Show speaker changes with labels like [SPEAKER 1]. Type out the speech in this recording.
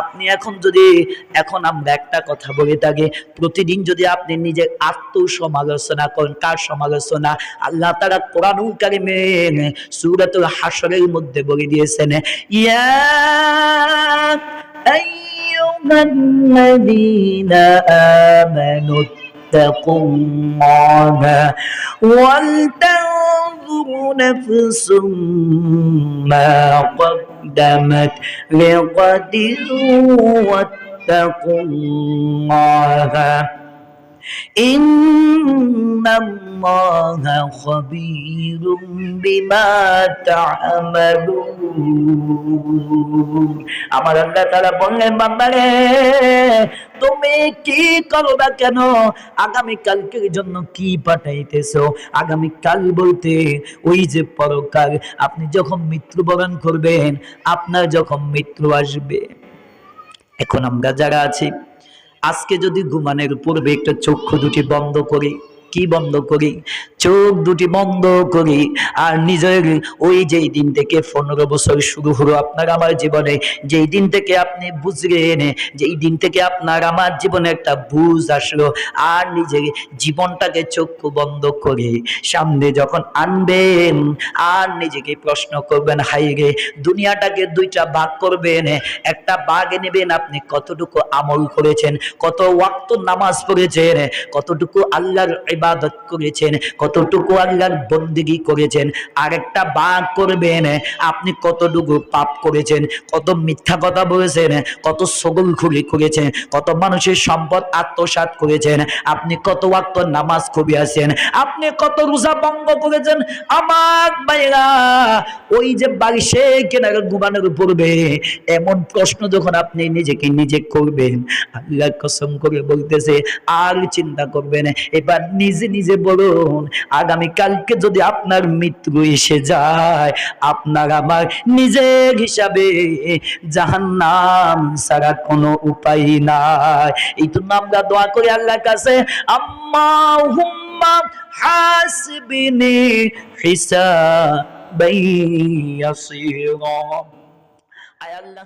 [SPEAKER 1] আপনি এখন যদি, এখন আমরা একটা কথা বলি তাকে, প্রতিদিন যদি আপনি নিজে আত্মসমালোচনা করেন, কার সমালোচনা? আল্লাহ তারা কোরআনুল কারিমে সুরাতুল হাসরের মধ্যে বলে দিয়েছেন, ইয়া نفس ما قدمت لغد واتقوا الله إن الله خبير بما تعملون أمر الله تعالى بقول তুমি কি করবা কেন? আগামী কালকের জন্য কি পাঠাইতেছো? আগামী কাল বলতে ওই যে পরকাল, আপনি যখন মৃত্যুবরণ করবেন, আপনার যখন মৃত্যু আসবে। এখন আমরা যারা আছি, আজকে যদি ঘুমানোর পূর্বে একটা চক্ষু দুটি বন্ধ করি, কি বন্ধ করি? চোখ দুটি বন্ধ করি। আর নিজের ওই যেই দিন থেকে পনেরো বছর শুরু হলো আপনার আমার জীবনে, যেই দিন থেকে আপনি বুঝলেন যেই দিন থেকে আপনার আমার জীবনে একটা বুঝ আসলো, আর নিজের জীবনটাকে চক্ষু বন্ধ করে। সামনে যখন আনবেন, আর নিজেকে প্রশ্ন করবেন হাই রে, দুনিয়াটাকে দুইটা ভাগ করবেন, একটা বাঘ নেবেন, আপনি কতটুকু আমল করেছেন, কত ওয়াক্ত নামাজ পড়েছেন, কতটুকু আল্লাহর ইবাদত করেছেন কতটুকু আল্লাহর বন্দিগি করেছেন? আর একটা বাঘ করবেন। আপনি কতটুকু পাপ করেছেন? কত মিথ্যা কথা বলেছেন? কত সগল খুলি করেছেন? কত মানুষের সম্পদ আত্মসাৎ করেছেন? আপনি কত ওয়াক্ত নামাজ কবি আছেন? আপনি কত রোজা ভঙ্গ করেছেন? আমার ভাইরা ওই যে বারিশে কেনার ঘুমানোর পূর্বে এমন প্রশ্ন যখন আপনি নিজেকে নিজে করবেন, আল্লাহ কসম করে বলতেছে, আর চিন্তা করবেন এবার নিজে নিজে বলুন আগামী কালকে যদি আপনার মৃত্যু এসে যায়, আপনার আমার নিজের হিসাবে জাহান্নাম ছাড়া কোনো উপায় নাই। এই জন্য আমরা দোয়া করি আল্লাহর কাছে আম্মা হুম্মা হাসবিনি হিসাবাই আয় আল্লাহ